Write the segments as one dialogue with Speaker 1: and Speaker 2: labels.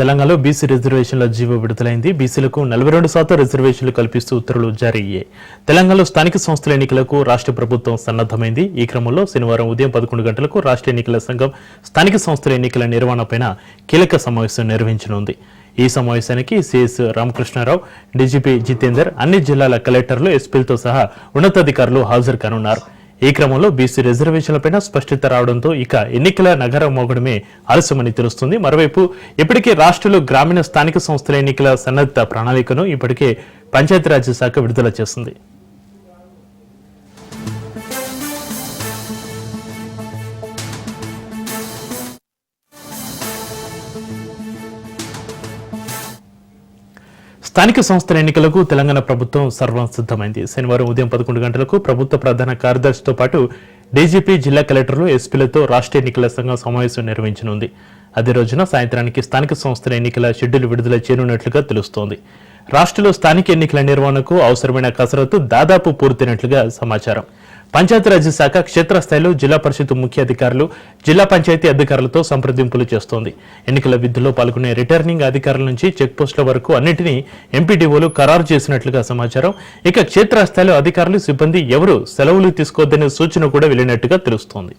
Speaker 1: తెలంగాణలో బీసీ రిజర్వేషన్ల జీవో విడుదలైంది. బీసీలకు నలభై రెండు శాతం రిజర్వేషన్లు కల్పిస్తూ ఉత్తర్వులు జారీ అయ్యాయి తెలంగాణలో స్థానిక సంస్థల ఎన్నికలకు రాష్ట్ర ప్రభుత్వం సన్నద్దమైంది ఈ క్రమంలో శనివారం ఉదయం పదకొండు గంటలకు రాష్ట్ర ఎన్నికల సంఘం స్థానిక సంస్థల ఎన్నికల నిర్వహణపైన కీలక సమావేశం నిర్వహించనుంది. ఈ సమావేశానికి సిఎస్ రామకృష్ణారావు డీజీపీ జితేందర్ అన్ని జిల్లాల కలెక్టర్లు ఎస్పీలతో సహా ఉన్నతాధికారులు హాజరు కానున్నారు. ఈ క్రమంలో బీసీ రిజర్వేషన్లపై స్పష్టత రావడంతో ఇక ఎన్నికల నగర మోగడమే ఆలస్యమని తెలుస్తుంది. మరోవైపు ఇప్పటికే రాష్ట్రంలో గ్రామీణ స్థానిక సంస్థల ఎన్నికల సన్నద్ధ ప్రణాళికను ఇప్పటికే పంచాయతీరాజ్ శాఖ విడుదల చేసింది. స్థానిక సంస్థల ఎన్నికలకు తెలంగాణ ప్రభుత్వం సర్వం సిద్ధమైంది. శనివారం ఉదయం పదకొండు గంటలకు ప్రభుత్వ ప్రధాన కార్యదర్శితో పాటు డీజీపీ జిల్లా కలెక్టర్లు ఎస్పీలతో రాష్ట్ర ఎన్నికల సంఘం సమావేశం నిర్వహించనుంది. అదే రోజున సాయంత్రానికి స్థానిక సంస్థల ఎన్నికల షెడ్యూల్ విడుదల చేయనున్నట్లుగా తెలుస్తోంది. రాష్ట్రంలో స్థానిక ఎన్నికల నిర్వహణకు అవసరమైన కసరత్తు దాదాపు పూర్తయినట్లుగా సమాచారం. పంచాయతీరాజ్ శాఖ క్షేత్రస్థాయిలో జిల్లా పరిషత్ ముఖ్య అధికారులు జిల్లా పంచాయతీ అధికారులతో సంప్రదింపులు చేస్తోంది. ఎన్నికల విధుల్లో పాల్గొనే రిటర్నింగ్ అధికారుల నుంచి చెక్పోస్టుల వరకు అన్నింటినీ ఎంపీడీఓలు ఖరారు చేసినట్లుగా సమాచారం. ఇక క్షేత్రస్థాయిలో అధికారులు సిబ్బంది ఎవరు సెలవులు తీసుకోవద్దనే సూచన కూడా వెళ్ళినట్టుగా తెలుస్తోంది.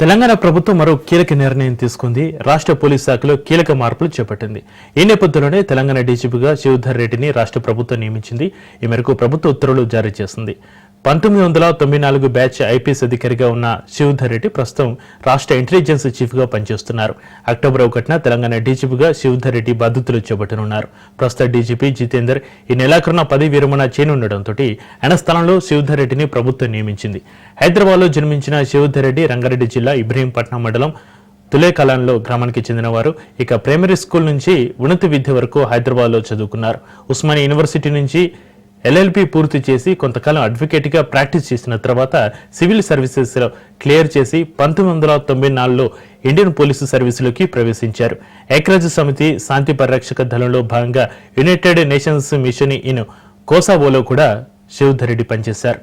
Speaker 1: తెలంగాణ ప్రభుత్వం మరో కీలక నిర్ణయం తీసుకుంది. రాష్ట్ర పోలీస్ శాఖలో కీలక మార్పులు చేపట్టింది. ఈ నేపథ్యంలోనే తెలంగాణ డీజీపీగా శివధర్ రెడ్డిని రాష్ట్ర ప్రభుత్వం నియమించింది. ఈ మేరకు ప్రభుత్వ ఉత్తర్వులు జారీ చేసింది. పంతొమ్మిది వందల తొంభై నాలుగు బ్యాచ్ ఐపీఎస్ అధికారిగా ఉన్న శివధర్ రెడ్డి ప్రస్తుతం రాష్ట్ర ఇంటెలిజెన్స్ చీఫ్గా పనిచేస్తున్నారు. అక్టోబర్ ఒకటిన తెలంగాణ డీజీపీగా శివధర్ రెడ్డి బాధ్యతలు చేపట్టనున్నారు. ప్రస్తుత డీజీపీ జితేందర్ ఈ నెలాఖరున పది విరమణ చేయనుండటంతో ఆయన స్థానంలో శివధర్ రెడ్డిని ప్రభుత్వం నియమించింది. హైదరాబాద్లో జన్మించిన శివధర్ రెడ్డి రంగారెడ్డి జిల్లా ఇబ్రహీంపట్నం మండలం తులేకాలంలో గ్రామానికి చెందినవారు. ఇక ప్రైమరీ స్కూల్ నుంచి ఉన్నత విద్య వరకు హైదరాబాద్లో చదువుకున్నారు. ఉస్మానియా యూనివర్సిటీ నుంచి ఎల్ఎల్పి పూర్తి చేసి కొంతకాలం అడ్వకేట్గా ప్రాక్టీస్ చేసిన తర్వాత సివిల్ సర్వీసెస్లో క్లియర్ చేసి పంతొమ్మిది వందల తొంభై నాలుగులో ఇండియన్ పోలీసు సర్వీసులోకి ప్రవేశించారు. ఐక్యరాజ్య సమితి శాంతి పరిరక్షక దళంలో భాగంగా యునైటెడ్ నేషన్స్ మిషన్ ఇన్ కోసావోలో కూడా శివధర్ రెడ్డి పనిచేశారు.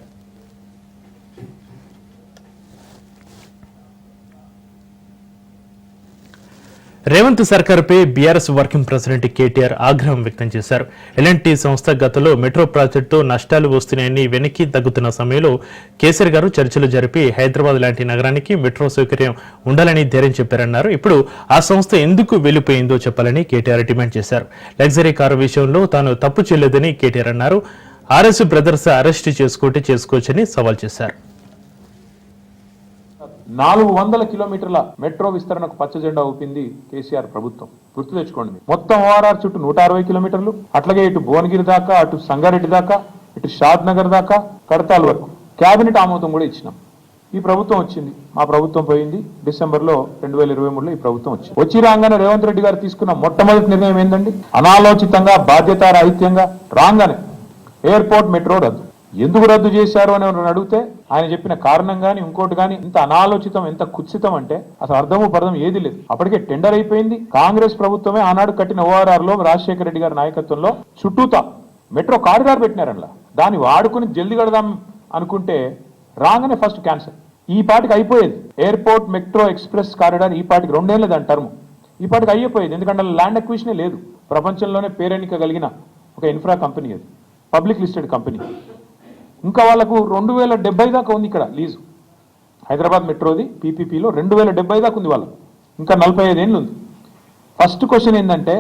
Speaker 1: రేవంత్ సర్కార్పై బీఆర్ఎస్ వర్కింగ్ ప్రెసిడెంట్ కేటీఆర్ ఆగ్రహం వ్యక్తం చేశారు. ఎల్ఎన్టీ సంస్థ గతంలో మెట్రో ప్రాజెక్టు నష్టాలు వస్తున్నాయని వెనక్కి తగ్గుతున్న సమయంలో కేసీఆర్ గారు చర్చలు జరిపి హైదరాబాద్ లాంటి నగరానికి మెట్రో సౌకర్యం ఉండాలని ధైర్యం చెప్పారన్నారు. ఇప్పుడు ఆ సంస్థ ఎందుకు వెళ్ళిపోయిందో చెప్పాలని కేటీఆర్ డిమాండ్ చేశారు. లగ్జరీ కారు విషయంలో తాను తప్పు చేయలేదని కేటీఆర్ అన్నారు. ఆర్ఎస్ బ్రదర్స్ అరెస్ట్ చేసుకుంటే చేసుకోవచ్చని సవాల్ చేశారు.
Speaker 2: నాలుగు వందల కిలోమీటర్ల మెట్రో విస్తరణకు పచ్చ జెండా ఊపింది కేసీఆర్ ప్రభుత్వం. గుర్తు తెచ్చుకోండి. మొత్తం ఓఆర్ఆర్ చుట్టూ నూట అరవై కిలోమీటర్లు. అట్లాగే ఇటు భువనగిరి దాకా అటు సంగారెడ్డి దాకా ఇటు షాద్ నగర్ దాకా కడతాల్ వరకు. కేబినెట్ ఆమోదం కూడా ఇచ్చినాం. ఈ ప్రభుత్వం వచ్చింది. మా ప్రభుత్వం పోయింది. డిసెంబర్లో రెండు వేల ఇరవై మూడులో ఈ ప్రభుత్వం వచ్చింది. వచ్చి రాగానే రేవంత్ రెడ్డి గారు తీసుకున్న మొట్టమొదటి నిర్ణయం ఏంటండి అనాలోచితంగా బాధ్యత రాహిత్యంగా రాగానే ఎయిర్పోర్ట్ మెట్రో రద్దు. ఎందుకు రద్దు చేశారు అని ఎవరైనా అడిగితే ఆయన చెప్పిన కారణం కానీ ఇంకోటి కానీ ఇంత అనాలోచితం ఎంత కుత్సితం అంటే అసలు అర్థము పర్థం ఏది లేదు. అప్పటికే టెండర్ అయిపోయింది. కాంగ్రెస్ ప్రభుత్వమే ఆనాడు కట్టిన ఓఆర్ఆర్లో రాజశేఖర రెడ్డి గారి నాయకత్వంలో చుట్టూతా మెట్రో కారిడార్ పెట్టినారనలా. దాన్ని వాడుకుని జల్ది కడదాం అనుకుంటే రాగానే ఫస్ట్ క్యాన్సర్ ఈ పాటికి అయిపోయేది. ఎయిర్పోర్ట్ మెట్రో ఎక్స్ప్రెస్ కారిడార్ ఈ పాటికి రెండేళ్ళు దాని టర్మ్ ఈ పాటికి అయిపోయేది. ఎందుకంటే ల్యాండ్ అక్విషనే లేదు. ప్రపంచంలోనే పేరెన్నిక కలిగిన ఒక ఇన్ఫ్రా కంపెనీ అది. Public listed company. ఇంకా వాళ్ళకు రెండు వేల డెబ్బై దాకా ఉంది ఇక్కడ లీజు. హైదరాబాద్ మెట్రోది పీపీపీలో రెండు వేల డెబ్బై దాకా ఉంది వాళ్ళకు. ఇంకా నలభై ఐదేళ్ళు ఉంది. ఫస్ట్ క్వశ్చన్ ఏంటంటే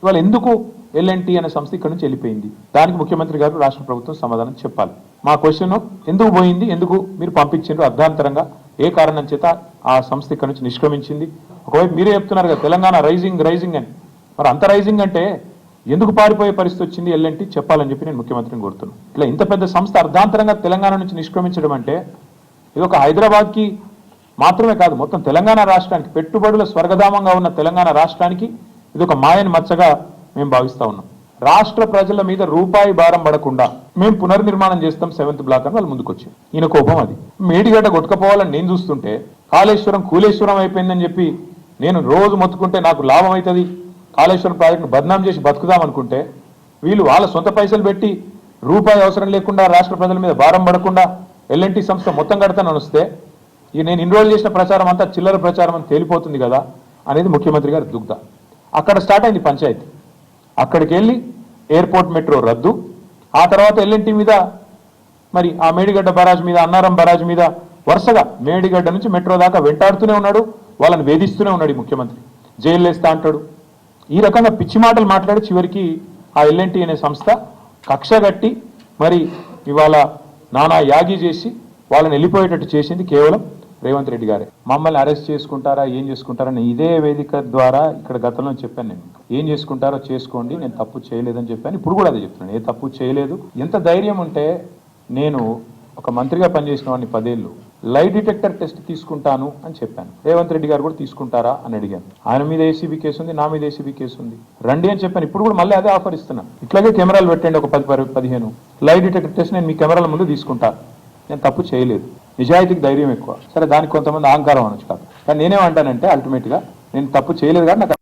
Speaker 2: ఇవాళ ఎందుకు ఎల్ఎన్టీ అనే సంస్థ ఇక్కడ నుంచి వెళ్ళిపోయింది? దానికి ముఖ్యమంత్రి గారు రాష్ట్ర ప్రభుత్వం సమాధానం చెప్పాలి. మా క్వశ్చన్ ఎందుకు పోయింది ఎందుకు మీరు పంపించారు అర్ధాంతరంగా? ఏ కారణం చేత ఆ సంస్థ ఇక్కడ నుంచి నిష్క్రమించింది? ఒకవైపు మీరే చెప్తున్నారు కదా తెలంగాణ రైజింగ్ రైజింగ్ అని. మరి అంత రైజింగ్ అంటే ఎందుకు పారిపోయే పరిస్థితి వచ్చింది ఎల్ఎన్టీ? చెప్పాలని చెప్పి నేను ముఖ్యమంత్రిని కోరుతున్నాను. ఇట్లా ఇంత పెద్ద సంస్థ అర్ధాంతరంగా తెలంగాణ నుంచి నిష్క్రమించడం అంటే ఇది ఒక హైదరాబాద్కి మాత్రమే కాదు మొత్తం తెలంగాణ రాష్ట్రానికి పెట్టుబడుల స్వర్గధామంగా ఉన్న తెలంగాణ రాష్ట్రానికి ఇది ఒక మాయని మచ్చగా మేము భావిస్తా ఉన్నాం. రాష్ట్ర ప్రజల మీద రూపాయి భారం పడకుండా మేము పునర్నిర్మాణం చేస్తాం సెవెంత్ బ్లాక్ అని వాళ్ళు ముందుకొచ్చారు. ఈయన కోపం అది. మేడిగడ్డ కొట్టుకపోవాలని నేను చూస్తుంటే కాళేశ్వరం కూలేశ్వరం అయిపోయిందని చెప్పి నేను రోజు మొత్తుకుంటే నాకు లాభం అవుతుంది? కాళేశ్వరం ప్రాజెక్టును బద్నాం చేసి బతుకుదాం అనుకుంటే వీళ్ళు వాళ్ళ సొంత పైసలు పెట్టి రూపాయి అవసరం లేకుండా రాష్ట్ర ప్రజల మీద భారం పడకుండా ఎల్ఎన్టీ సంస్థ మొత్తం కడతానని వస్తే ఈ నేను ఇన్రోల్ చేసిన ప్రచారం అంతా చిల్లర ప్రచారం అని తేలిపోతుంది కదా అనేది ముఖ్యమంత్రి గారి దుగ్ధ. అక్కడ స్టార్ట్ అయింది పంచాయతీ. అక్కడికి వెళ్ళి ఎయిర్పోర్ట్ మెట్రో రద్దు. ఆ తర్వాత ఎల్ఎన్టీ మీద మరి ఆ మేడిగడ్డ బరాజ్ మీద అన్నారం బరాజ్ మీద వరుసగా మేడిగడ్డ నుంచి మెట్రో దాకా వెంటాడుతూనే ఉన్నాడు. వాళ్ళని వేధిస్తూనే ఉన్నాడు ఈ ముఖ్యమంత్రి. జైలు వేస్తా అంటాడు. ఈ రకంగా పిచ్చి మాటలు మాట్లాడి చివరికి ఆ ఎల్ఎన్టీ అనే సంస్థ కక్షగట్టి మరి ఇవాళ నానా యాగి చేసి వాళ్ళని వెళ్ళిపోయేటట్టు చేసింది కేవలం రేవంత్ రెడ్డి గారే. మమ్మల్ని అరెస్ట్ చేసుకుంటారా ఏం చేసుకుంటారని ఇదే వేదిక ద్వారా ఇక్కడ గతంలో చెప్పాను నేను. ఏం చేసుకుంటారో చేసుకోండి నేను తప్పు చేయలేదని చెప్పాను. ఇప్పుడు కూడా అదే చెప్తున్నాను. ఏ తప్పు చేయలేదు. ఎంత ధైర్యం ఉంటే నేను ఒక మంత్రిగా పనిచేసిన వాడిని పదేళ్ళు లై డిటెక్టర్ టెస్ట్ తీసుకుంటాను అని చెప్పాను. రేవంత్ రెడ్డి గారు కూడా తీసుకుంటారా అని అడిగాను. ఆయన మీద ఏసీబీ కేసు ఉంది నా మీద ఏసీబీ కేసు ఉంది. రండి అని చెప్పాను. ఇప్పుడు కూడా మళ్ళీ అదే ఆఫర్ ఇస్తున్నాను. ఇట్లాగే కెమెరాలు పెట్టండి ఒక పది పదిహేను. లై డిటెక్టర్ టెస్ట్ నేను మీ కెమెరాల ముందు తీసుకుంటాను నేను తప్పు చేయలేదు. నిజాయితీకి ధైర్యం ఎక్కువ. సరే దానికి కొంతమంది అహంకారం అనొచ్చు కాదు. కానీ నేనేమంటానంటే అల్టిమేట్గా నేను తప్పు చేయలేదు కానీ నాకు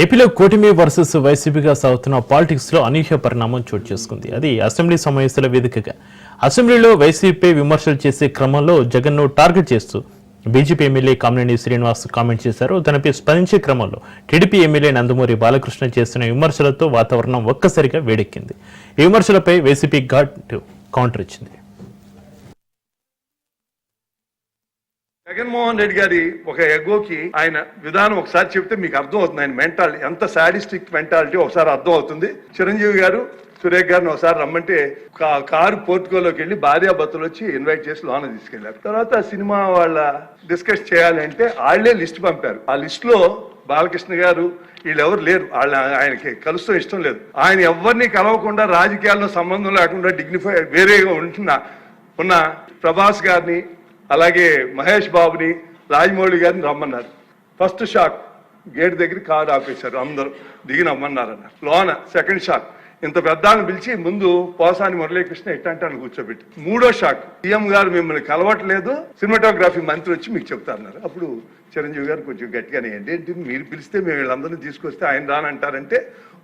Speaker 1: ఏపీలో కూటమి వర్సెస్ వైసీపీగా సాగుతున్న పాలిటిక్స్లో అనూహ్య పరిణామం చోటు చేసుకుంది. అది అసెంబ్లీ సమావేశాల వేదికగా. అసెంబ్లీలో వైసీపీ విమర్శలు చేసే క్రమంలో జగన్ను టార్గెట్ చేస్తూ BJP MLA Kamineni Srinivas comment చేశారు. తనపై స్పందించే క్రమంలో టీడీపీ ఎమ్మెల్యే నందమూరి బాలకృష్ణ చేస్తున్న విమర్శలతో వాతావరణం ఒక్కసారిగా వేడెక్కింది. ఈ విమర్శలపై వైసీపీ ఘాట్ కౌంటర్ ఇచ్చింది.
Speaker 3: జగన్మోహన్ రెడ్డి గారి ఒక ఎగోకి ఆయన విధానం ఒకసారి చెప్తే మీకు అర్థం అవుతుంది. ఆయన మెంటాలిటీ ఎంత సాడిస్టిక్ మెంటాలిటీ ఒకసారి అర్థం అవుతుంది. చిరంజీవి గారు సురేఖ్ గారిని ఒకసారి రమ్మంటే కారు పోర్టుకోలోకి వెళ్ళి భార్యాభర్తలు వచ్చి ఇన్వైట్ చేసి లోన తీసుకెళ్ళారు. తర్వాత సినిమా వాళ్ళ డిస్కస్ చేయాలంటే వాళ్ళే లిస్ట్ పంపారు. ఆ లిస్ట్లో బాలకృష్ణ గారు వీళ్ళెవరు లేరు. వాళ్ళ ఆయనకి కలుస్తూ ఇష్టం లేదు. ఆయన ఎవరిని కలవకుండా రాజకీయాల్లో సంబంధం లేకుండా డిగ్నిఫై వేరేగా ఉంటున్న ఉన్న ప్రభాస్ గారిని అలాగే మహేష్ బాబుని రాజమౌళి గారిని రమ్మన్నారు. ఫస్ట్ షాక్ గేట్ దగ్గర కారు ఆపేశారు. అందరూ దిగి రమ్మన్నారు అన్నారు లోన సెకండ్ షాక్ ఇంత పెద్దాన్ని పిలిచి ముందు పోసాని మురళీకృష్ణ ఇట్టంటాను కూర్చోబెట్టి. మూడో షాక్ సీఎం గారు మిమ్మల్ని కలవట్లేదు. సినిమాటోగ్రఫీ మంత్రి వచ్చి మీకు చెప్తారన్నారు. అప్పుడు చిరంజీవి గారు కొంచెం గట్టిగానే ఏంటి? మీరు పిలిస్తే మేము వీళ్ళందరినీ తీసుకొస్తే ఆయన రానంటారంటే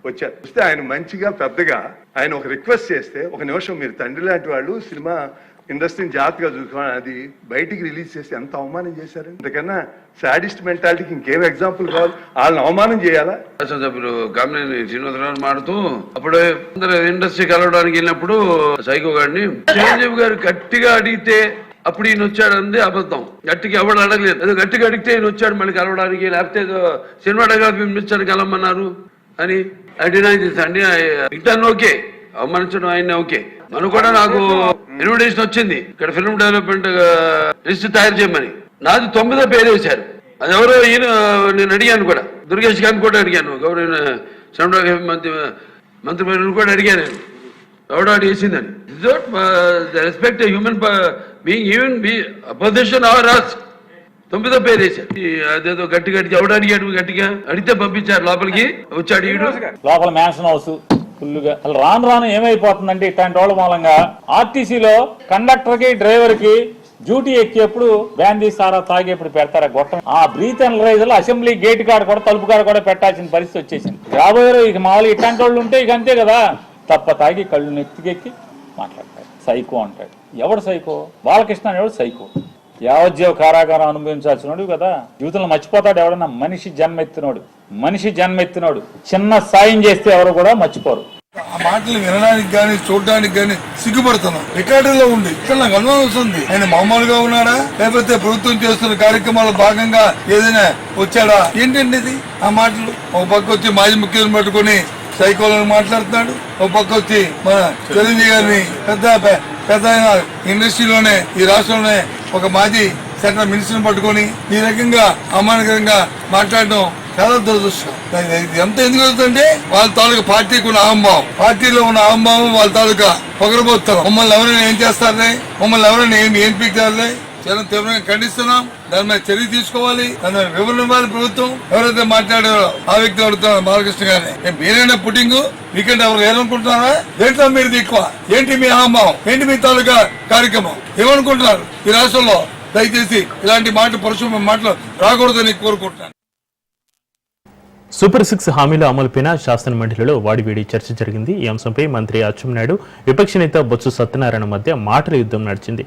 Speaker 3: వచ్చారు. వస్తే ఆయన మంచిగా పెద్దగా ఆయన ఒక రిక్వెస్ట్ చేస్తే ఒక నిమిషం మీరు తండ్రి లాంటి వాళ్ళు సినిమా ఇండస్ట్రీని జాగ్రత్తగా చూసుకోవాలి. అది బయటికి రిలీజ్ చేసి ఎంత అవమానం చేశారు? ఇంతకన్నా సాడిస్ట్ మెంటాలిటీకి ఇంకేం ఎగ్జాంపుల్ కావాలి? వాళ్ళని అవమానం చేయాలా?
Speaker 4: శాసనసభ్యులు గమని శ్రీనివాసరావు మాడుతూ అప్పుడు ఇండస్ట్రీ కలవడానికి వెళ్ళినప్పుడు సైకో గారిని చిరంజీవి గారు గట్టిగా అడిగితే అప్పుడు ఈయన వచ్చాడు అంది అబద్ధం. గట్టిగా ఎవడు అడగలేదు. గట్టిగా అడిగితే ఈయన వచ్చాడు మళ్ళీ కలవడానికి లేకపోతే సినిమా డగా మినిస్టర్ కలమ్మన్నారు అని అడిగినా అండి రిటర్న్ ఓకే. అవమానించడం ఆయన ఓకే. మనకు కూడా నాకు ఇన్విటేషన్ వచ్చింది. ఇక్కడ ఫిల్మ్ డెవలప్మెంట్ లిస్ట్ తయారు చేయమని. నాది తొమ్మిదో పేరు వేశారు. అది ఎవరో ఈయన నేను అడిగాను కూడా. దుర్గేష్ గారిని కూడా అడిగాను. గౌరవ సినిమాటోగ్రఫీ మంత్రి మంత్రి కూడా అడిగాను. నేను ఎవడో అడిగేసిందని respect human being even be opposition our Ross తొమ్మిదో పేరు వేశారు. అదేదో గట్టి గట్టి ఎవడు అడిగాడు గట్టిగా? అడిగితే పంపించారు లోపలికి. వచ్చాడు
Speaker 5: లోపల మ్యాన్షన్ హౌస్ ఫుల్గా అలా రాను రాను ఏమైపోతుందంటే ఇట్లాంటి వాళ్ళ మూలంగా ఆర్టీసీలో కండక్టర్కి డ్రైవర్కి డ్యూటీ ఎక్కేప్పుడు బ్యాందీ సారా తాగేప్పుడు పెడతారా గొట్టం? ఆ బ్రీత్ అనలైజ్ అసెంబ్లీ గేట్ కాడ కూడా తలుపు కాడ కూడా పెట్టాల్సిన పరిస్థితి వచ్చేసింది. రాబోయే రోజు ఇక మామూలుగా ఇట్లాంటి వాళ్ళు ఉంటే ఇక అంతే కదా. తప్ప తాగి కళ్ళు నెత్తికెక్కి మాట్లాడతాడు. సైకో అంటాడు. ఎవడు సైకో? బాలకృష్ణ అనేవాడు సైకో. యావజ్జీవ కారాగారం అనుభవించాల్సినోడు కదా. జీవితంలో మర్చిపోతాడు ఎవడన్నా? మనిషి జన్మెత్తినోడు. మనిషి జన్మెత్తినోడు. చిన్న సాయం చేస్తే ఎవరు కూడా మర్చిపోరు.
Speaker 6: ఆ మాటలు వినడానికి గాని చూడడానికి గాని సిగ్గుపడుతున్నాం. రికార్డులో ఉంది. ఇక్కడ నాకు అనుమానం వస్తుంది. ఆయన మామూలుగా ఉన్నాడా? లేకపోతే ప్రభుత్వం చేస్తున్న కార్యక్రమాల భాగంగా ఏదైనా వచ్చాడా? ఏంటండి ఇది? ఆ మాటలు? ఒక పక్క వచ్చి మాజీ ముఖ్యమంత్రి పట్టుకుని సైకోలను మాట్లాడుతున్నాడు. ఒక పక్క వచ్చి మన చిరంజీవి గారిని పెద్ద పెద్ద ఇండస్ట్రీలోనే ఈ రాష్ట్రంలోనే ఒక మాజీ సెంట్రల్ మినిస్టర్ని పట్టుకొని ఈ రకంగా అమానకరంగా మాట్లాడడం చాలా దురదృష్టం. ఎంత ఎందుకు అవుతుందంటే వాళ్ళ తాలూకా పార్టీకి ఉన్న అహంభావం. పార్టీలో ఉన్న అహంభావం వాళ్ళ తాలూకా పొగరబోతారు మమ్మల్ని ఎవరైనా ఏం చేస్తారులే? మమ్మల్ని ఎవరైనా ఏం ఏం పీకుతారులే? చాలా తీవ్రంగా ఖండిస్తున్నాం. దాని మీద చర్య తీసుకోవాలి. దాని మీద వివరణ ఇవ్వాలి ప్రభుత్వం. ఎవరైతే మాట్లాడారో ఆ వ్యక్తి అడుగుతున్నారు బాలకృష్ణ గారిని. మీరైనా పుట్టింగ్? వీకెండ్ ఎవరు ఏమనుకుంటున్నారా ఏంటో మీరు ఎక్కువ? ఏంటి మీ అహంభావం? ఏంటి మీ తాలూకా కార్యక్రమం? ఏమనుకుంటున్నారు? ఈ రాష్ట్రంలో దయచేసి ఇలాంటి మాట పరుశుభ్ర మాటలు రాకూడదని కోరుకుంటున్నాను.
Speaker 1: సూపర్ సిక్స్ హామీల అమలుపైన శాసన మండలిలో వాడివేడి చర్చ జరిగింది. ఈ అంశంపై మంత్రి అచ్చెన్నాయుడు విపక్ష నేత బొత్స సత్యనారాయణ మధ్య మాటల యుద్ధం నడిచింది.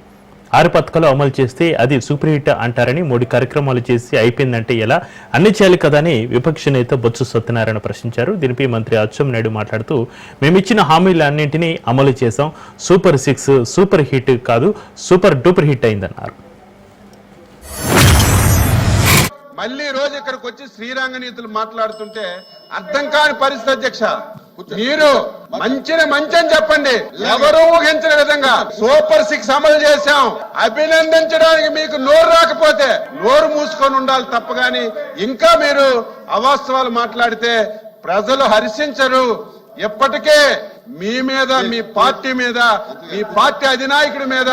Speaker 1: ఆరు పథకాలు అమలు చేస్తే అది సూపర్ హిట్ అంటారని మూడు కార్యక్రమాలు చేసి అయిపోయిందంటే ఎలా? అన్ని చేయాలి కదా అని విపక్ష నేత బొత్స సత్యనారాయణ ప్రశ్నించారు. దీనిపై మంత్రి నాయుడు మాట్లాడుతూ మేమిచ్చిన హామీలన్నింటినీ అమలు చేశాం. సూపర్ సిక్స్ సూపర్ హిట్ కాదు సూపర్ డూపర్ హిట్ అయిందన్నారు.
Speaker 7: మళ్ళీ రోజు ఇక్కడికి వచ్చి శ్రీరంగ నీతులు మాట్లాడుతుంటే అర్థం కాని పరిస్థితి అధ్యక్ష. మీరు మంచిని మంచి అని చెప్పండి. ఎవరు ఊహించిన విధంగా సూపర్ సిక్స్ అమలు చేశాం. అభినందించడానికి మీకు నోరు రాకపోతే నోరు మూసుకొని ఉండాలి తప్ప గాని ఇంకా మీరు అవాస్తవాలు మాట్లాడితే ప్రజలు హర్షించరు. ఇప్పటికే మీ మీద మీ పార్టీ మీద మీ పార్టీ అధినాయకుడి మీద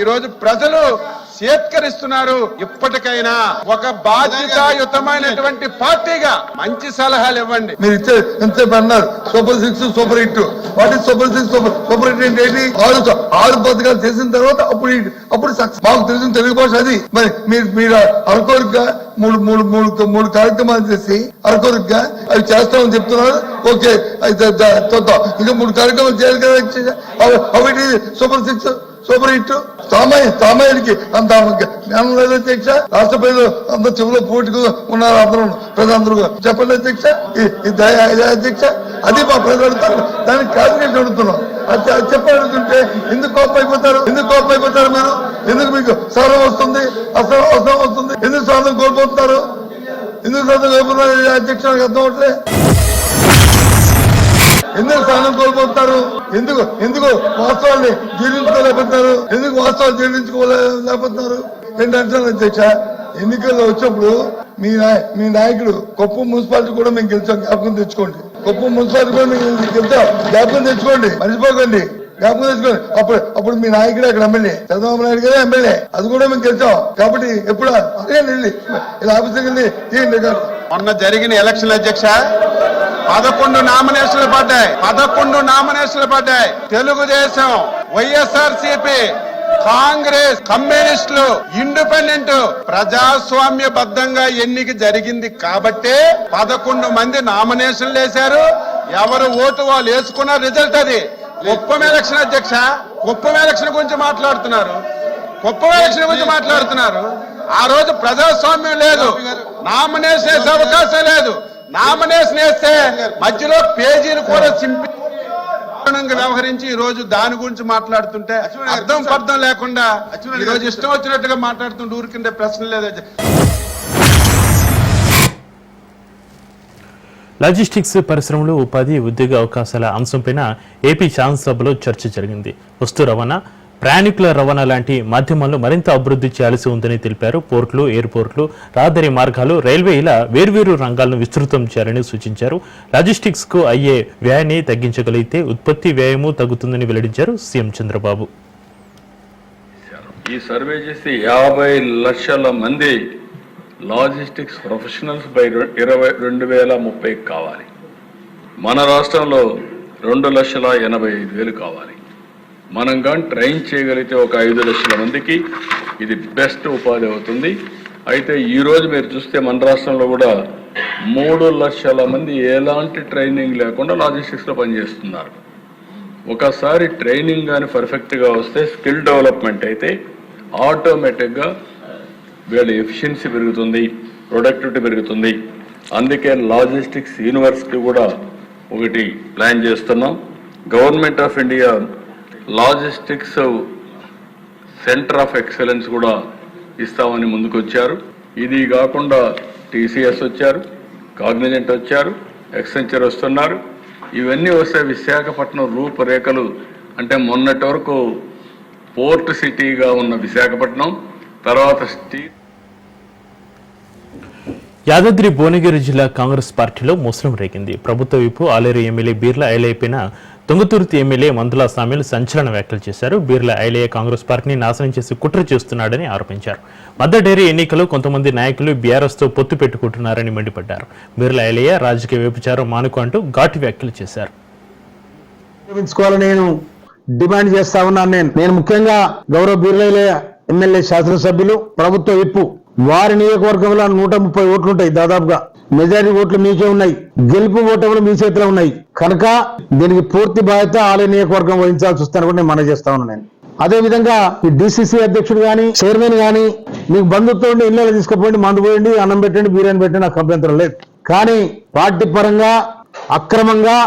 Speaker 7: ఈ రోజు ప్రజలు సేత్కరిస్తున్నారు ఇప్పటికైనా ఒక బాధ్యతాయుతమైనటువంటి పార్టీగా మంచి సలహాలు ఇవ్వండి.
Speaker 6: మీరు ఇచ్చే ఎంత అన్నారు? Super six super hit what is super six super super hit అంటే ఏంటి? ఆరు ఆరు పథకాలు చేసిన తర్వాత అప్పుడు అప్పుడు సక్సెస్ మాకు తెలిసిన తెలుగు భాష అది. మరి మీరు మీరు అరకొరగా మూడు మూడు మూడు మూడు కార్యక్రమాలు చేసి అరకొరగా అవి చేస్తామని చెప్తున్నారు. ఓకే అయితే చూద్దాం ఇంకా మూడు కార్యక్రమాలు చేయాలి కదా అవి సూపర్ సిక్స్ సూపర్ హిట్. సామాన్య సామాన్యుడికి అంత జ్ఞానం లేదు అధ్యక్ష. రాష్ట్ర ప్రజలు అంత చెవులో పోటీకు ఉన్నారు అందరూ. ప్రజలందరూ చెప్పండి అధ్యక్ష. ఈ- అధ్యక్ష. అది మా ప్రజలు అడుగుతారు. దానికి క్యాబినెట్ అడుగుతున్నాం? అది అది అడుగుతుంటే ఎందుకు కోపం అయిపోతారు ఎందుకు కోపం అయిపోతారు మీరు? ఎందుకు మీకు సహనం వస్తుంది? అసలు అవసరం వస్తుంది? ఎందుకు సహనం కోల్పోతున్నారు? ఎందుకు సహనం కోల్పోతున్నారు? అధ్యక్ష అర్థం అవట్లే ఎందుకు స్థానం కోల్పోతారు? ఎందుకు? ఎందుకు వాస్తవాన్ని జీర్ణించుకోలేకపోతున్నారు? ఎందుకు వాస్తవాలు జీర్ణించుకోలేకపోతున్నారు? అంశాలు అధ్యక్ష? ఎన్నికల్లో వచ్చినప్పుడు మీ మీ నాయకుడు కొప్పం మున్సిపాలిటీ కూడా మేము గెలిచాం. జ్ఞాపకం తెచ్చుకోండి. కొప్పం మున్సిపాలిటీ కూడా మేము గెలిచాం. జ్ఞాపకం తెచ్చుకోండి. మర్చిపోకండి. జ్ఞాపకం తెచ్చుకోండి. అప్పుడు అప్పుడు మీ నాయకుడు అక్కడ ఎమ్మెల్యే. చంద్రబాబు నాయుడు గారే ఎమ్మెల్యే. అది కూడా మేము గెలిచాం. కాబట్టి ఎప్పుడు అదే వెళ్ళి ఇలా ఆఫీస్కి వెళ్ళి తీయండి.
Speaker 7: మొన్న జరిగిన ఎలక్షన్ అధ్యక్ష పదకొండు నామినేషన్లు పడ్డాయి. పదకొండు నామినేషన్లు పడ్డాయి. తెలుగుదేశం వైఎస్ఆర్ సిపి కాంగ్రెస్ కమ్యూనిస్టులు ఇండిపెండెంట్ ప్రజాస్వామ్యబద్ధంగా ఎన్నిక జరిగింది కాబట్టే పదకొండు మంది నామినేషన్లు వేశారు. ఎవరు ఓటు వాళ్ళు వేసుకున్న రిజల్ట్ అది. కుప్పం ఎలక్షన్ అధ్యక్ష కుప్పం ఎలక్షన్ గురించి మాట్లాడుతున్నారు. కుప్పం ఎలక్షన్ గురించి మాట్లాడుతున్నారు. ఆ రోజు ప్రజాస్వామ్యం లేదు. నామినేషన్ వేసే అవకాశం లేదు. నామినేషన్ వేస్తే మధ్యలో పేజీలు కూడా చింపి వ్యవహరించి ఈ రోజు దాని గురించి మాట్లాడుతుంటే అర్థం పర్థం లేకుండా ఈ రోజు ఇష్టం వచ్చినట్టుగా మాట్లాడుతుంటే ఊరికిండే ప్రశ్న లేదు.
Speaker 1: లాజిస్టిక్స్ పరిశ్రమలో ఉపాధి ఉద్యోగ అవకాశాల అంశంపైన ఏపీ శాసనసభలో చర్చ జరిగింది. వస్తు రవాణా ప్రయాణికుల రవాణా లాంటి మాధ్యమాలను మరింత అభివృద్ధి చేయాల్సి ఉందని తెలిపారు. పోర్టులు ఎయిర్పోర్ట్లు రహదారి మార్గాలు రైల్వే ఇలా వేర్వేరు రంగాలను విస్తృతం చేయాలని సూచించారు. లాజిస్టిక్స్కు అయ్యే వ్యయాన్ని తగ్గించగలిగితే ఉత్పత్తి వ్యయము తగ్గుతుందని వెల్లడించారు సీఎం చంద్రబాబు.
Speaker 8: ఈ సర్వే చేసి యాభై లక్షల మంది లాజిస్టిక్స్ ప్రొఫెషనల్స్ బై ఇరవై రెండు వేల ముప్పై కావాలి. మన రాష్ట్రంలో రెండు లక్షల ఎనభై ఐదు వేలు కావాలి. మనం కానీ ట్రైన్ చేయగలిగితే ఒక ఐదు లక్షల మందికి ఇది బెస్ట్ ఉపాధి అవుతుంది. అయితే ఈరోజు మీరు చూస్తే మన రాష్ట్రంలో కూడా మూడు లక్షల మంది ఎలాంటి ట్రైనింగ్ లేకుండా లాజిస్టిక్స్లో పనిచేస్తున్నారు. ఒకసారి ట్రైనింగ్ కానీ పర్ఫెక్ట్గా వస్తే స్కిల్ డెవలప్మెంట్ అయితే ఆటోమేటిక్గా వీళ్ళ ఎఫిషియన్సీ పెరుగుతుంది ప్రొడక్టివిటీ పెరుగుతుంది. అందుకే లాజిస్టిక్స్ యూనివర్సిటీ కూడా ఒకటి ప్లాన్ చేస్తున్నాం. Government of India logistics centre of excellence కూడా ఇస్తామని ముందుకొచ్చారు. ఇది కాకుండా టీసీఎస్ వచ్చారు కాగ్నిజెంట్ వచ్చారు ఎక్సెంచర్ వస్తున్నారు. ఇవన్నీ వస్తే విశాఖపట్నం రూపురేఖలు అంటే మొన్నటి వరకు పోర్ట్ సిటీగా ఉన్న విశాఖపట్నం తర్వాత స్టీ
Speaker 1: యాదాద్రి భువనగిరి జిల్లా కాంగ్రెస్ పార్టీలో ముస్లిం రేగింది. ప్రభుత్వ వైపు ఆలేరు ఎమ్మెల్యే బీర్లా ఐలైపోయిన తుంగతుర్తి ఎమ్మెల్యే మందుల సామీలు సంచలన వ్యాఖ్యలు చేశారు. బీర్ల ఐలయ్య కాంగ్రెస్ పార్టీని నాశనం చేసి కుట్ర చేస్తున్నాడని ఆరోపించారు. మద్ద ఎన్నికలు కొంతమంది నాయకులు బీఆర్ఎస్తో పొత్తు పెట్టుకుంటున్నారని మండిపడ్డారు. బీర్ల ఐలయ్య రాజకీయ వ్యభిచారం మానుకు అంటూ ఘాటు వ్యాఖ్యలు చేశారు.
Speaker 9: నేను డిమాండ్ చేస్తా ఉన్నాను. నేను నేను ముఖ్యంగా గౌరవ బీర్లయ్య ఎమ్మెల్యే శాసనసభ్యులు ప్రభుత్వ విప్పు వారి నియోజకవర్గంలో నూట ముప్పై ఓట్లుంటాయి దాదాపుగా. మెజారిటీ ఓట్లు మీకే ఉన్నాయి. గెలుపు ఓటములు మీ చేతిలో ఉన్నాయి. కనుక దీనికి పూర్తి బాధ్యత ఆలయ నియోజకవర్గం వహించాల్సి వస్తాను కూడా నేను మనం చేస్తా ఉన్నాను నేను. అదే విధంగా ఈ డిసిసి అధ్యక్షుడు కానీ చైర్మన్ కానీ మీకు బంధుత్వం ఉండి ఇళ్ళలో తీసుకుపోండి మందు పోయండి అన్నం పెట్టండి బిర్యానీ పెట్టండి నాకు అభ్యంతరం లేదు. కానీ పార్టీ పరంగా అక్రమంగా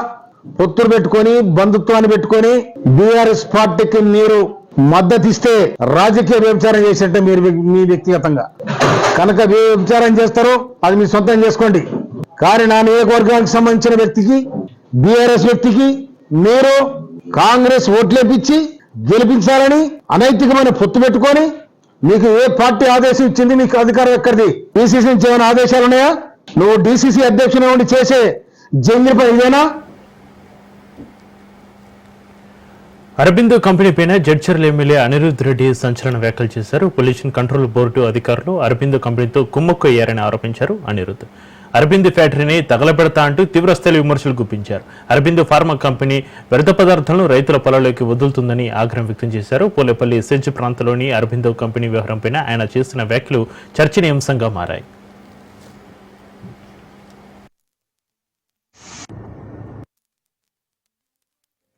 Speaker 9: పొత్తులు పెట్టుకొని బంధుత్వాన్ని పెట్టుకొని బీఆర్ఎస్ పార్టీకి మీరు మద్దతిస్తే రాజకీయ వ్యభిచారం చేసినట్టే మీరు మీ వ్యక్తిగతంగా. కనుక ఏ వ్యభిచారం చేస్తారో అది మీ సొంతం చేసుకోండి. కానీ నా నియోజకవర్గానికి సంబంధించిన వ్యక్తికి బీఆర్ఎస్ వ్యక్తికి మీరు కాంగ్రెస్ ఓట్లేపించి గెలిపించాలని అనైతికమైన పొత్తు పెట్టుకొని మీకు ఏ పార్టీ ఆదేశం ఇచ్చింది మీకు అధికారం ఎక్కడిది? డీసీసీ నుంచి ఏమైనా ఆదేశాలు ఉన్నాయా నువ్వు డీసీసీ అధ్యక్షుని చేసే జంగిపై పని ఇదేనా?
Speaker 1: అరబిందో కంపెనీ పైన జడ్చర్ల ఎమ్మెల్యే అనిరుద్ రెడ్డి సంచలన వ్యాఖ్యలు చేశారు. పొల్యూషన్ కంట్రోల్ బోర్డు అధికారులు అరబిందో కంపెనీతో కుమ్మక్కు అయ్యారని ఆరోపించారు అనిరుద్ అరబింద్ ఫ్యాక్టరీని తగలబెడతా అంటూ తీవ్రస్థాయి విమర్శలు గుప్పించారు. అరబిందో ఫార్మా కంపెనీ వ్యర్థ పదార్థాలను రైతుల పొలాల్లోకి వదులుతుందని ఆగ్రహం వ్యక్తం చేశారు. పోలేపల్లి సెజ్ ప్రాంతంలోని అరబిందో కంపెనీ వ్యవహారంపై ఆయన చేసిన వ్యాఖ్యలు చర్చనీయాంశంగా మారాయి.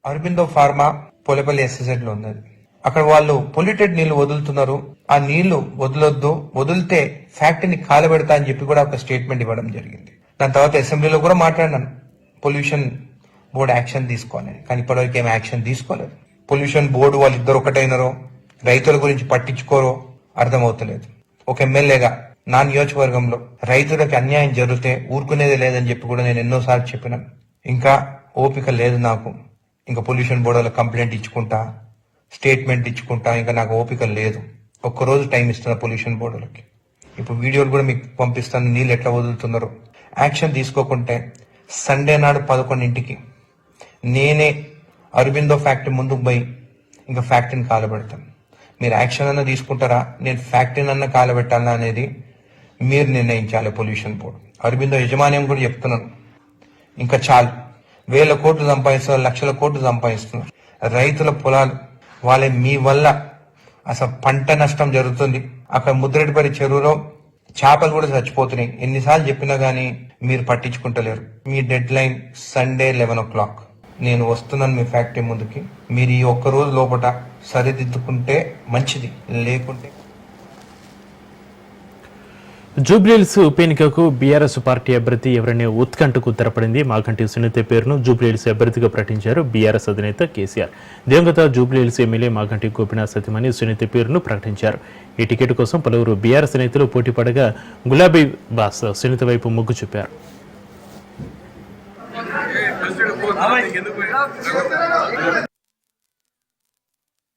Speaker 10: అరబిందో ఫార్మా పొలపల్లి ఎస్ఎస్ఎడ్లో ఉన్నది అక్కడ వాళ్ళు పొల్యూటెడ్ నీళ్ళు వదులుతున్నారు. ఆ నీళ్ళు వదలొద్దు వదిలితే ఫ్యాక్టరీని కాలబెడతా అని చెప్పి కూడా ఒక స్టేట్మెంట్ ఇవ్వడం జరిగింది. దాని తర్వాత అసెంబ్లీలో కూడా మాట్లాడినాను. పొల్యూషన్ బోర్డు యాక్షన్ తీసుకోవాలి కానీ ఇప్పటివరకు ఏం యాక్షన్ తీసుకోలేదు. పొల్యూషన్ బోర్డు వాళ్ళు ఇద్దరు ఒకటైనరో రైతుల గురించి పట్టించుకోరో అర్థమవుతలేదు. ఒక ఎమ్మెల్యేగా నా నియోజకవర్గంలో రైతులకు అన్యాయం జరిగితే ఊరుకునేది లేదని చెప్పి కూడా నేను ఎన్నోసార్లు చెప్పినాను. ఇంకా ఓపిక లేదు నాకు. ఇంకా పొల్యూషన్ బోర్డులో కంప్లైంట్ ఇచ్చుకుంటా స్టేట్మెంట్ ఇచ్చుకుంటా ఇంకా నాకు ఓపిక లేదు. ఒక్కరోజు టైం ఇస్తున్నా పొల్యూషన్ బోర్డులకి ఇప్పుడు వీడియోలు కూడా మీకు పంపిస్తాను నీళ్ళు ఎట్లా వదులుతున్నారు? యాక్షన్ తీసుకోకుంటే సండే నాడు పదకొండింటికి నేనే అరబిందో ఫ్యాక్టరీ ముందుకు పోయి ఇంకా ఫ్యాక్టరీని కాలబెడతాను. మీరు యాక్షన్ అన్న తీసుకుంటారా? నేను ఫ్యాక్టరీని అన్న కాలబెట్టాలా అనేది మీరు నిర్ణయించాలి పొల్యూషన్ బోర్డు అరబిందో యజమాన్యం కూడా చెప్తున్నాను. ఇంకా చాలు. వేల కోట్లు సంపాదిస్తున్నారు లక్షల కోట్లు సంపాదిస్తున్నారు. రైతుల పొలాలు వాళ్ళ మీ వల్ల అసలు పంట నష్టం జరుగుతుంది. అక్కడ ముద్రడిపల్లి చెరువులో చేపలు కూడా చచ్చిపోతున్నాయి. ఎన్నిసార్లు చెప్పినా గానీ మీరు పట్టించుకుంటలేరు. మీ deadline Sunday eleven o'clock. నేను వస్తున్నాను మీ ఫ్యాక్టరీ ముందుకి. మీరు ఈ ఒక్క రోజు లోపల సరిదిద్దుకుంటే మంచిది లేకుంటే
Speaker 1: జూబ్లీహిల్స్ ఉప ఎన్నికకు బీఆర్ఎస్ పార్టీ అభ్యర్థి ఎవరనే ఉత్కంఠకు తెరపడింది? మాగంటి సునీత పేరును జూబ్లీహిల్స్ అభ్యర్థిగా ప్రకటించారు బీఆర్ఎస్ అధినేత కేసీఆర్. దివంగత జూబ్లీహిల్స్ ఎమ్మెల్యే మాగంటి గోపినాథ్ సతీమణి సునీత పేరును ప్రకటించారు. ఈ టికెట్ కోసం పలువురు బీఆర్ఎస్ నేతలు పోటీ పడగా గులాబీ బాస్ సునీత వైపు మొగ్గు చూపారు.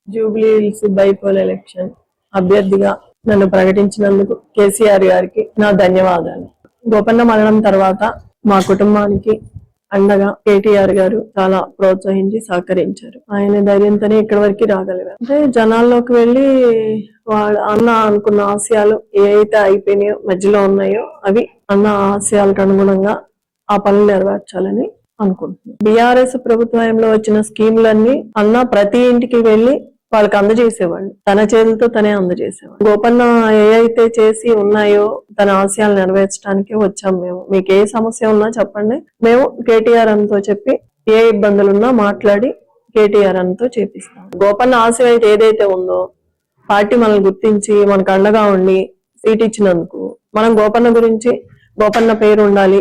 Speaker 11: జూబ్లీహిల్స్ బైపోల్ ఎలక్షన్ అభ్యర్థిగా నన్ను ప్రకటించినందుకు కేసీఆర్ గారికి నా ధన్యవాదాలు. గోపన్న మరణం తర్వాత మా కుటుంబానికి అండగా కేటీఆర్ గారు చాలా ప్రోత్సహించి సహకరించారు. ఆయన ధైర్యంతోనే ఇక్కడి వరకు రాగలిగారు. అంటే జనాల్లోకి వెళ్ళి వాళ్ళ అన్న అనుకున్న ఆశయాలు ఏ అయితే అయిపోయినాయో మధ్యలో ఉన్నాయో అవి అన్న ఆశయాలకు అనుగుణంగా ఆ పనులు నెరవేర్చాలని అనుకుంటున్నాను. బీఆర్ఎస్ ప్రభుత్వంలో వచ్చిన స్కీములన్నీ అన్న ప్రతి ఇంటికి వెళ్ళి వాళ్ళకి అందజేసేవాళ్ళు. తన చేతులతో తనే అందజేసేవాళ్ళు. గోపన్న ఏ అయితే చేసి ఉన్నాయో తన ఆశయాలు నెరవేర్చడానికి వచ్చాం మేము. మీకు ఏ సమస్య ఉన్నా చెప్పండి. మేము కేటీఆర్ అన్నతో చెప్పి ఏ ఇబ్బందులు ఉన్నా మాట్లాడి కేటీఆర్ అన్నతో చేపిస్తాం. గోపన్న ఆశయం అయితే ఏదైతే ఉందో పార్టీ మనల్ని గుర్తించి మనకు అండగా ఉండి సీట్ ఇచ్చినందుకు మనం గోపన్న గురించి గోపన్న పేరు ఉండాలి.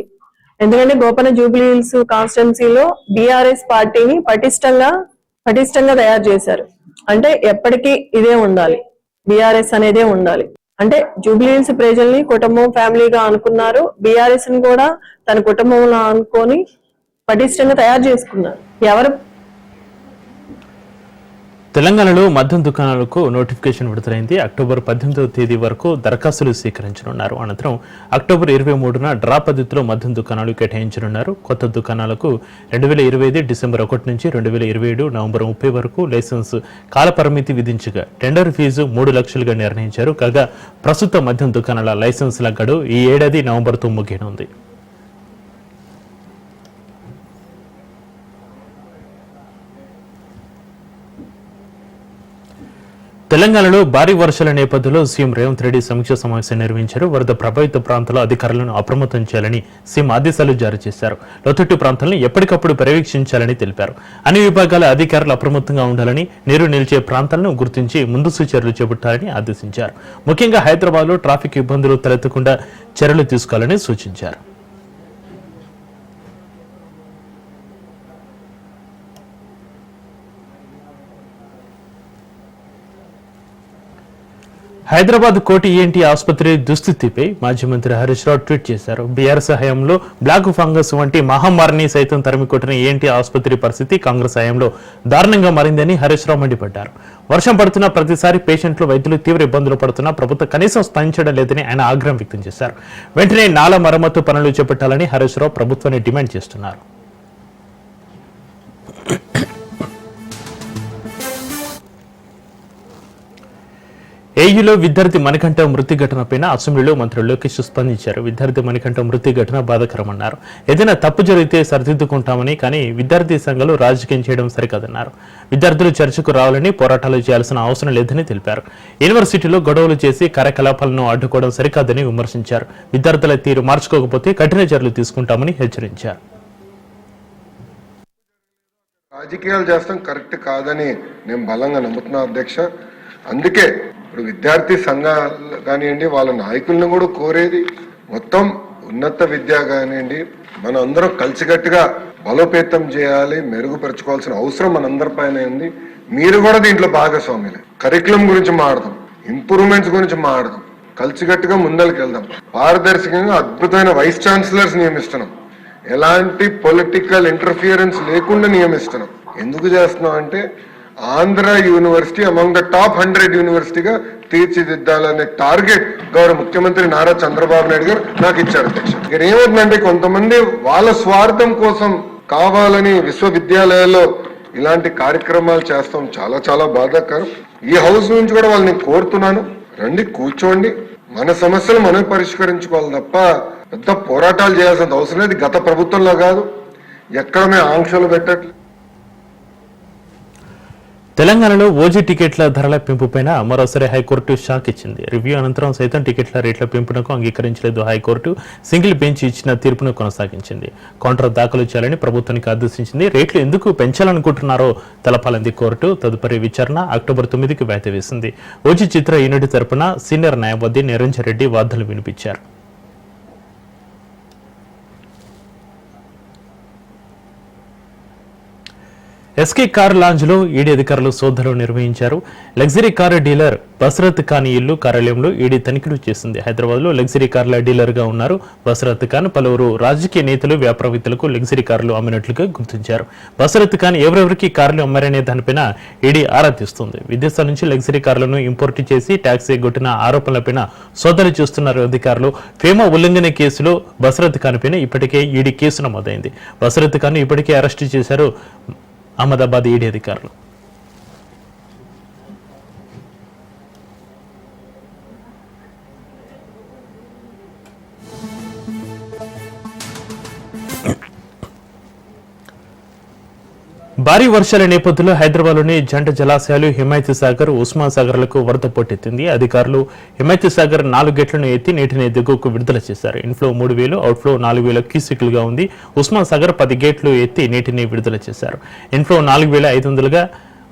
Speaker 11: ఎందుకంటే గోపన్న జూబ్లీ హిల్స్ కాన్స్టిట్యున్సీలో బీఆర్ఎస్ పార్టీని పటిష్టంగా పటిష్టంగా తయారు చేశారు. అంటే ఎప్పటికీ ఇదే ఉండాలి. బీఆర్ఎస్ అనేదే ఉండాలి. అంటే జూబ్లీ ప్రజల్ని కుటుంబం ఫ్యామిలీగా అనుకున్నారు. బీఆర్ఎస్ని కూడా తన కుటుంబంలో అనుకొని పటిష్టంగా తయారు చేసుకున్నారు. ఎవరు
Speaker 1: తెలంగాణలో మద్యం దుకాణాలకు నోటిఫికేషన్ విడుదలైంది. అక్టోబర్ పద్దెనిమిదవ తేదీ వరకు దరఖాస్తులు స్వీకరించనున్నారు. అనంతరం అక్టోబర్ ఇరవై మూడున డ్రా పద్ధతిలో మద్యం దుకాణాలు కేటాయించనున్నారు. కొత్త దుకాణాలకు రెండు వేల ఇరవై ఐదు డిసెంబర్ ఒకటి నుంచి రెండు వేల ఇరవై ఏడు నవంబర్ ముప్పై వరకు లైసెన్స్ కాలపరిమితి విధించగా టెండర్ ఫీజు మూడు లక్షలుగా నిర్ణయించారు. కాగా ప్రస్తుత మద్యం దుకాణాల లైసెన్సుల గడువు ఈ ఏడాది నవంబర్తో ముగియనుంది. తెలంగాణలో భారీ వర్షాల నేపథ్యంలో సీఎం రేవంత్ రెడ్డి సమీక్ష సమావేశం నిర్వహించారు. వరద ప్రభావిత ప్రాంతాల అధికారులను అప్రమత్తం చేయాలని సీఎం ఆదేశాలు జారీ చేశారు. లోతట్టు ప్రాంతాలను ఎప్పటికప్పుడు పర్యవేక్షించాలని తెలిపారు. అన్ని విభాగాల అధికారులు అప్రమత్తంగా ఉండాలని నీరు నిలిచే ప్రాంతాలను గుర్తించి ముందస్తు చర్యలు చేపట్టాలని ఆదేశించారు. ముఖ్యంగా హైదరాబాద్లో ట్రాఫిక్ ఇబ్బందులు తలెత్తకుండా చర్యలు తీసుకోవాలని సూచించారు. హైదరాబాద్ కోటి ఈఎన్టీ ఆసుపత్రి దుస్థితిపై మాజీ మంత్రి హరీష్ రావు ట్వీట్ చేశారు. బీఆర్ఎస్ హయాంలో బ్లాక్ ఫంగస్ వంటి మహమ్మారిని సైతం తరిమికొట్టిన ఈఎన్టీ ఆసుపత్రి పరిస్థితి కాంగ్రెస్ హయాంలో దారుణంగా మారిందని హరీష్ రావు మండిపడ్డారు. వర్షం పడుతున్న ప్రతిసారి పేషెంట్లు వైద్యులు తీవ్ర ఇబ్బందులు పడుతున్నా ప్రభుత్వం కనీసం స్పందించడం లేదని ఆయన ఆగ్రహం వ్యక్తం చేశారు. వెంటనే నాల మరమ్మతు పనులు చేపట్టాలని హరీష్ రావు ప్రభుత్వాన్ని డిమాండ్ చేస్తున్నారు. ఏయులో విద్యార్థి మణికంఠ మృతి ఘటనపై అసెంబ్లీలో మంత్రి లోకేష్ స్పందించారు. విద్యార్థి మణికంఠ మృతి ఘటన బాధకరమన్నారు. ఏదైనా తప్పు జరిగితే సరిదిద్దుకుంటామని కానీ విద్యార్థి సంఘాలు రాజకీయం చేయడం సరికాదన్నారు. విద్యార్థులు చర్చకు రావాలని పోరాటాలు చేయాల్సిన అవసరం లేదని తెలిపారు. యూనివర్సిటీలో గొడవలు చేసి కార్యకలాపాలను అడ్డుకోవడం సరికాదని విమర్శించారు. విద్యార్థుల తీరు మార్చుకోకపోతే కఠిన చర్యలు తీసుకుంటామని హెచ్చరించారు.
Speaker 12: రాజకీయాలు చేస్తాం కరెక్ట్ కాదని నేను బలంగా నమ్ముతున్నా అధ్యక్ష. అందుకే ఇప్పుడు విద్యార్థి సంఘాలు కానివ్వండి వాళ్ళ నాయకులను కూడా కోరేది మొత్తం ఉన్నత విద్య కానివ్వండి మనం అందరం కలిసికట్టుగా బలోపేతం చేయాలి మెరుగుపరచుకోవాల్సిన అవసరం మనందరి పైన ఉంది. మీరు కూడా దీంట్లో భాగస్వామ్యులే కరికులం గురించి మాడదాం ఇంప్రూవ్మెంట్స్ గురించి మాడదాం కలిసికట్టుగా ముందరికి వెళ్దాం. పారదర్శకంగా అద్భుతమైన వైస్ ఛాన్సలర్స్ నియమిస్తున్నాం. ఎలాంటి పొలిటికల్ ఇంటర్ఫియరెన్స్ లేకుండా నియమిస్తున్నాం. ఎందుకు చేస్తున్నాం అంటే Andhra university among the top hundred యూనివర్సిటీగా తీర్చిదిద్దాలనే టార్గెట్ గౌరవ ముఖ్యమంత్రి నారా చంద్రబాబు నాయుడు గారు నాకు ఇచ్చారు అధ్యక్ష. ఇక్కడ ఏమవుతుందంటే కొంతమంది వాళ్ళ స్వార్థం కోసం కావాలని విశ్వవిద్యాలయాల్లో ఇలాంటి కార్యక్రమాలు చేస్తాం చాలా చాలా బాధాకరం. ఈ హౌస్ నుంచి కూడా వాళ్ళని కోరుతున్నాను. రండి కూర్చోండి. మన సమస్యలు మనం పరిష్కరించుకోవాలి తప్ప పెద్ద పోరాటాలు చేయాల్సిన అవసరం లేదు. గత ప్రభుత్వంలో కాదు. ఎక్కడ మేము ఆంక్షలు పెట్టట్లేదు
Speaker 1: తెలంగాణలో ఓజీ టికెట్ల ధరల పెంపుపైన మరోసారి హైకోర్టు షాక్ ఇచ్చింది. రివ్యూ అనంతరం సైతం టికెట్ల రేట్ల పెంపునకు అంగీకరించలేదు. హైకోర్టు సింగిల్ బెంచ్ ఇచ్చిన తీర్పును కొనసాగించింది. కౌంటర్ దాఖలు చేయాలని ప్రభుత్వానికి ఆదేశించింది. రేట్లు ఎందుకు పెంచాలనుకుంటున్నారో తెలపాలంది కోర్టు. తదుపరి విచారణ అక్టోబర్ తొమ్మిదికి వాయిదా వేసింది. ఓజీ చిత్ర యూనిట్ తరపున సీనియర్ న్యాయవాది నిరంజన్ రెడ్డి వాదనలు వినిపించారు. ఎస్కే కార్ లాంజ్లో ఈడీ అధికారులు సోదరులు నిర్వహించారు. Luxury car dealer Basarat Khan ఇల్లు కార్యాలయంలో ఈడీ తనిఖీలు చేసింది. హైదరాబాద్లో లగ్జరీ కార్ల డీలర్గా ఉన్నారు బసరత్ ఖాన్. పలువురు రాజకీయ నేతలు వ్యాపారవేత్తలకు లగ్జరీ కార్లు అమ్మినట్లుగా గుర్తించారు. బసరత్ ఖాన్ ఎవరెవరికి కార్లు అమ్మారనే దానిపైన ఈడీ ఆరా తీస్తుంది. విదేశాల నుంచి లగ్జరీ కార్లను ఇంపోర్ట్ చేసి ట్యాక్స్ ఎగ్గొట్టిన ఆరోపణలపైన సోదరులు చేస్తున్నారు అధికారులు. ఫేమా ఉల్లంఘన కేసులో బసరత్ ఖాన్ పైన ఇప్పటికే ఈడీ కేసు నమోదైంది. బసరత్ ఖాన్ ఇప్పటికే అరెస్టు చేశారు అహ్మదాబాద్ ఈడీ అధికారులు భారీ వర్షాల నేపథ్యంలో హైదరాబాద్లోని జంట జలాశయాలు హిమాయత్ సాగర్ ఉస్మాన్ సాగర్లకు వరద పోటెత్తింది అధికారులు హిమాయత్ సాగర్ నాలుగు గేట్లను ఎత్తి నీటిని దిగువకు విడుదల చేశారు. ఇన్ఫ్లో మూడు వేలు అవుట్ఫ్లో నాలుగు వేల క్యూసిక్లుగా ఉంది. ఉస్మాన్ సాగర్ పది గేట్లు ఎత్తి నీటిని విడుదల చేశారు. ఇన్ఫ్లో నాలుగు వేల ఐదు వందలుగా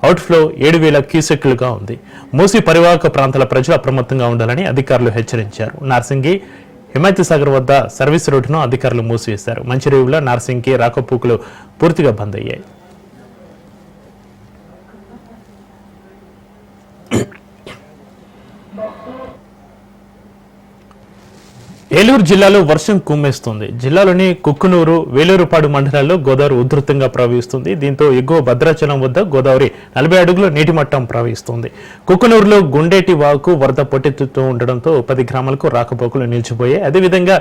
Speaker 1: అవుట్ఫ్లో ఏడు వేల క్యూసెక్లుగా ఉంది. మూసి పరివాహక ప్రాంతాల ప్రజలు అప్రమత్తంగా ఉండాలని అధికారులు హెచ్చరించారు. నార్సింగి హిమాయత్ సాగర్ వద్ద సర్వీస్ రోడ్డును అధికారులు మూసివేశారు. మంచిరేవుల నార్సింగి రాకపోకలు పూర్తిగా బంద్ అయ్యాయి. ఏలూరు జిల్లాలో వర్షం కుమ్మేస్తుంది. జిల్లాలోని కుక్కునూరు వేలూరుపాడు మండలాల్లో గోదావరి ఉధృతంగా ప్రవహిస్తుంది. దీంతో ఎగువ భద్రాచలం వద్ద గోదావరి నలభై అడుగుల నీటి మట్టం ప్రవహిస్తుంది. కుక్కునూరులో గుండేటి వాకు వరద పొట్టెత్తుతూ ఉండడంతో పది గ్రామాలకు రాకపోకలు నిలిచిపోయాయి. అదేవిధంగా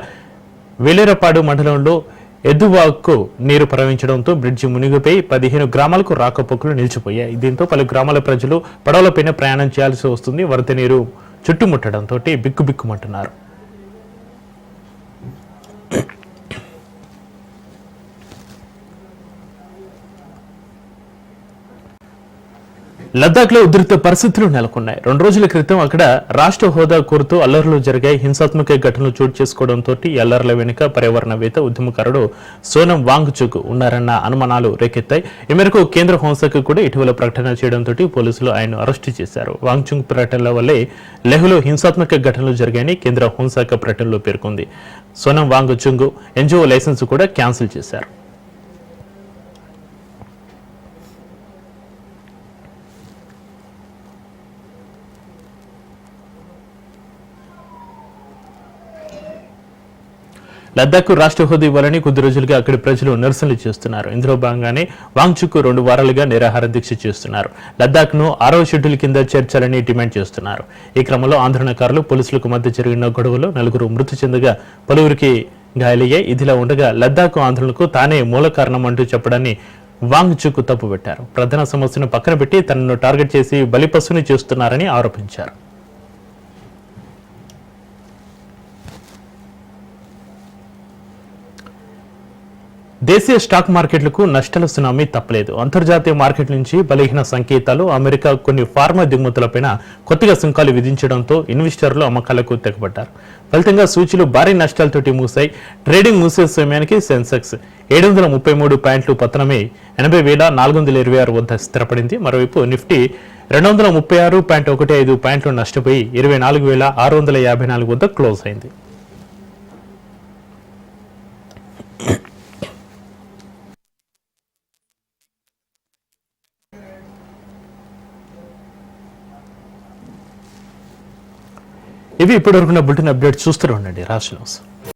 Speaker 1: వేలేరపాడు మండలంలో ఎద్దువాకు నీరు ప్రవహించడంతో బ్రిడ్జి మునిగిపోయి పదిహేను గ్రామాలకు రాకపోకలు నిలిచిపోయాయి. దీంతో పలు గ్రామాల ప్రజలు పడవలపైన ప్రయాణం చేయాల్సి వస్తుంది. వరద నీరు చుట్టుముట్టడంతో బిక్కుబిక్కుమంటున్నారు లద్దాఖ్లో ఉధృత పరిస్థితులు నెలకొన్నాయి. రెండు రోజుల క్రితం అక్కడ రాష్ట్ర హోదా కోరుతూ అల్లర్లు జరిగాయి. హింసాత్మక ఘటనలు చోటు చేసుకోవడంతో ఈ అల్లర్ల వెనుక పర్యావరణవేత్త ఉద్యమకారుడు సోనం వాంగ్చుక్ ఉన్నారన్న అనుమానాలు రేకెత్తాయి. ఈ మేరకు కేంద్ర హోంశాఖ కూడా ఇటీవల ప్రకటన చేయడంతో పోలీసులు ఆయన అరెస్టు చేశారు. వాంగ్చుక్ ప్రకటనల వల్లే లెహ్లో హింసాత్మక ఘటనలు జరిగాయని కేంద్ర హోంశాఖ ప్రకటనలో పేర్కొంది. సోనం వాంగ్చుంగ్ ఎన్జిఓ లైసెన్స్ కూడా క్యాన్సిల్ చేశారు. లద్దాఖ్ రాష్ట్ర హోదా ఇవ్వాలని కొద్ది రోజులుగా అక్కడి ప్రజలు నిరసనలు చేస్తున్నారు. ఇందులో భాగంగానే వాంగ్చుక్ రెండు వారాలుగా నిరాహార దీక్ష చేస్తున్నారు. లద్దాఖ్ను ఆరో షెడ్యూల్ కింద చేర్చాలని డిమాండ్ చేస్తున్నారు. ఈ క్రమంలో ఆందోళనకారులు పోలీసులకు మధ్య జరిగిన గొడవలో నలుగురు మృతి చెందగా పలువురికి గాయాలయ్యాయి. ఇదిలా ఉండగా లద్దాఖ్ ఆందోళనకు తానే మూల కారణం అంటూ చెప్పడాన్ని వాంగ్చుక్ తప్పుపెట్టారు ప్రధాన సమస్యను పక్కన పెట్టి తనను టార్గెట్ చేసి బలిపశుని చేస్తున్నారని ఆరోపించారు. దేశీయ స్టాక్ మార్కెట్లకు నష్టాల సునామీ తప్పలేదు. అంతర్జాతీయ మార్కెట్ నుంచి బలహీన సంకేతాలు అమెరికా కొన్ని ఫార్మా దిగుమతులపైన కొత్తగా సుంకాలు విధించడంతో ఇన్వెస్టర్లు అమ్మకాలకు తెగబడ్డారు. ఫలితంగా సూచీలు భారీ నష్టాలతోటి మూసాయి. ట్రేడింగ్ మూసే సమయానికి సెన్సెక్స్ ఏడు వందల ముప్పై మూడు పాయింట్లు పతనమై ఎనభై వేల నాలుగు వందల ఇరవై ఆరు వద్ద స్థిరపడింది. మరోవైపు నిఫ్టీ రెండు వందల ముప్పై ఆరు పాయింట్ ఒకటి ఐదు పాయింట్లు నష్టపోయి ఇరవై నాలుగు వేల ఆరు వందల యాభై నాలుగు వద్ద క్లోజ్ అయింది. ఇవి ఇప్పటివరకున్న బులెటిన్ అప్డేట్ చూస్తూనే ఉండండి. రాష్ట్ర